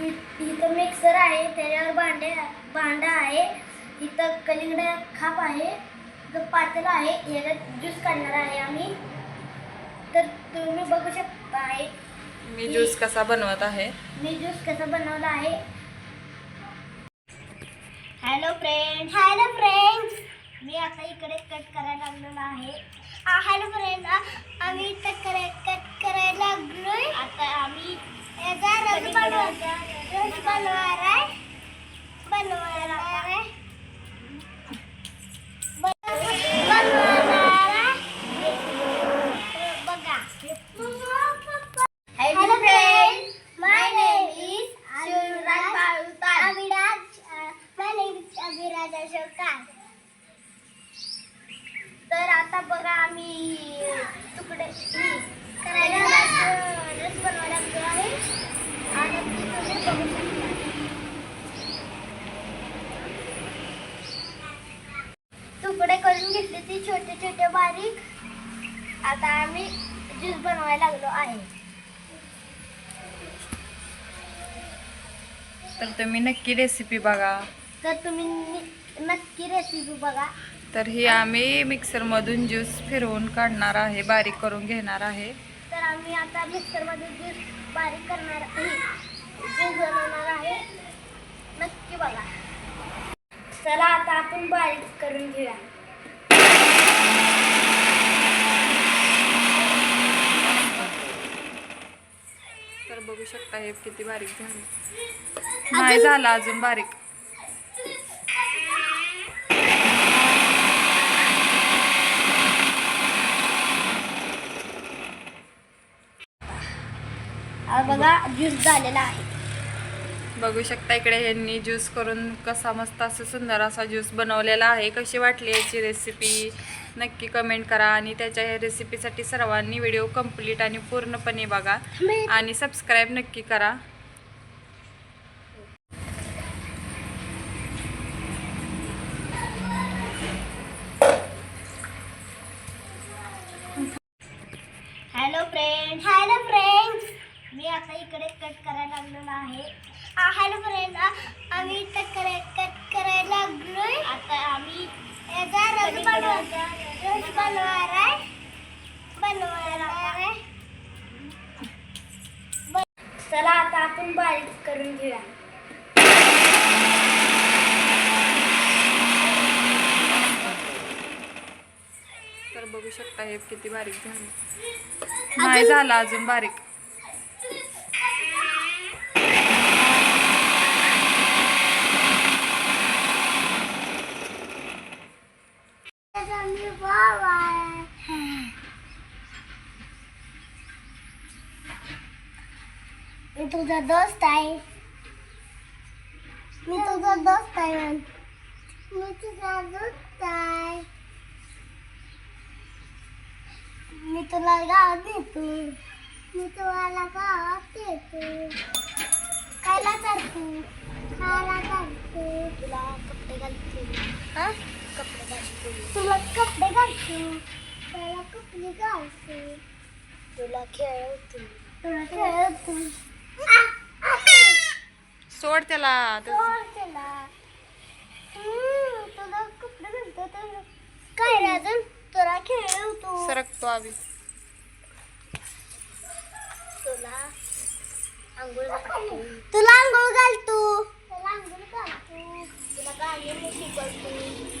इथं मिक्सर आहे त्याच्यावर भांडे भांडा आहे. इथं कलिंगड खाप आहे इथं पातेलं आहे याच्यात ज्यूस काढणार आहे आम्ही. तर तुम्ही बघू शकता आहे मी ज्यूस कसा बनवत आहे? मी ज्यूस कसा बनवला आहे. हॅलो फ्रेंड हॅलो फ्रेंड्स मी आता इकडे कट करायला लागलेलो आहे. हॅलो फ्रेंड आम्ही कट कराय कट करायला लागलोय. आता आम्ही याचा रस बनवायचा रस बनवणार आहे बनवणार आहे बनवणार आहे बघा hello friend my name is Shivraj बाळुतार Aviraj my name is Aviraj अशोकार तर आता बघा आम्ही तुकडे हे करायला रस रस बनवायला लागलो आहे आणि ती तुम्ही बघू शकता तुकडे करून घेतले ती छोटे छोटे बारीक? आता आम्ही ज्यूस बनवायला लागलो आहे. तर तुम्ही नक्की रेसिपी बघा. तर तुम्ही नि- नक्की रेसिपी बघा. तर ही आम्ही मिक्सरमधून ज्यूस फिरवून काढणार आहे बारीक करून घेणार आहे. तर आम्ही आता मिक्सरमध्ये ज्यूस बारीक करणार आहे. ज्यूस बनवणार आहे. नक्की बघा. चला आता आपण बारीक करून घेऊया तर बघू शकता हे किती बारीक झाले. नाही झाला अजून बारीक. बघा ज्यूस झालेला आहे. बघू शकता इकडे ह्यांनी ज्यूस करून कसा मस्त असं सुंदर असा ज्यूस बनवलेला आहे. कशी वाटली याची रेसिपी नक्की कमेंट करा आणि त्याच्या ह्या रेसिपीसाठी सर्वांनी व्हिडिओ कंप्लीट आणि पूर्णपणे बघा. आणि सबस्क्राईब नक्की करा. हॅलो फ्रेंड हॅलो फ्रेंड्स मी आता इकडे कट करायला लागलेलो आहे. हॅलो फ्रेंड आम्ही कट कराय कट करायला लागलोय. आता आम्ही याचा रस बनवायचा रस बनवणार आहे. बनवणार आहे. ब- चला आता आपण बारीक करून घेऊया. तर बघू शकता हे किती बारीक झाले. नाही झाला अजून बारीक. मी तुझा दोस्त आहे मी तुझा दोस्त आहे मी तुझा दोस्त आहे मी तुला गावात नेतो मी तुम्हाला गावात येतो खायला चालतो खायला चालतो तुला कपडे घालतो हा कपडे घालतो तुला कपडे घालतो तुला कपडे घालतो तुला खेळवतो. तुला खेळवतो. सोड त्याला. सोड त्याला. तुला कपडे घालतो तर काय तुला खेळवतो. सरकतो आम्ही. तुला आंघोळ घालतो. तुला आंघोळ घालतो. तुला आंघोळ घालतो. तुला गाणी शिकवतो